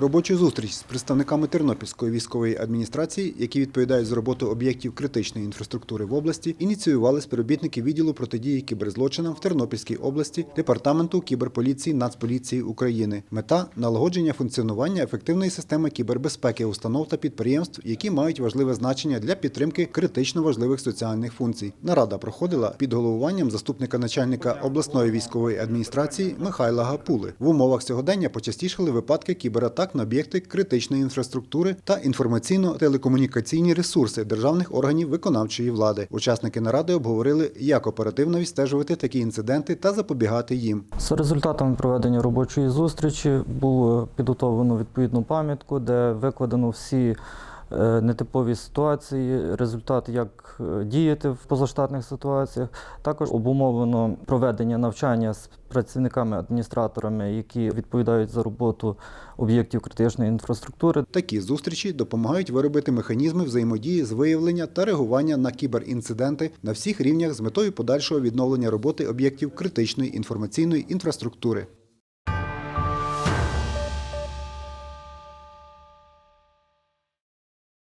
Робочу зустріч з представниками Тернопільської військової адміністрації, які відповідають за роботу об'єктів критичної інфраструктури в області, ініціювали співробітники відділу протидії кіберзлочинам в Тернопільській області, департаменту кіберполіції Нацполіції України. Мета налагодження функціонування ефективної системи кібербезпеки установ та підприємств, які мають важливе значення для підтримки критично важливих соціальних функцій. Нарада проходила під головуванням заступника начальника обласної військової адміністрації Михайла Гапули. В умовах сьогодення почастішали випадки кібератак на об'єкти критичної інфраструктури та інформаційно-телекомунікаційні ресурси державних органів виконавчої влади. Учасники наради обговорили, як оперативно відстежувати такі інциденти та запобігати їм. За результатами проведення робочої зустрічі було підготовлено відповідну пам'ятку, де викладено всі нетипові ситуації, результат, як е, діяти в позаштатних ситуаціях. Також обумовлено проведення навчання з працівниками-адміністраторами, які відповідають за роботу об'єктів критичної інфраструктури. Такі зустрічі допомагають виробити механізми взаємодії з виявлення та реагування на кіберінциденти на всіх рівнях з метою подальшого відновлення роботи об'єктів критичної інформаційної інфраструктури.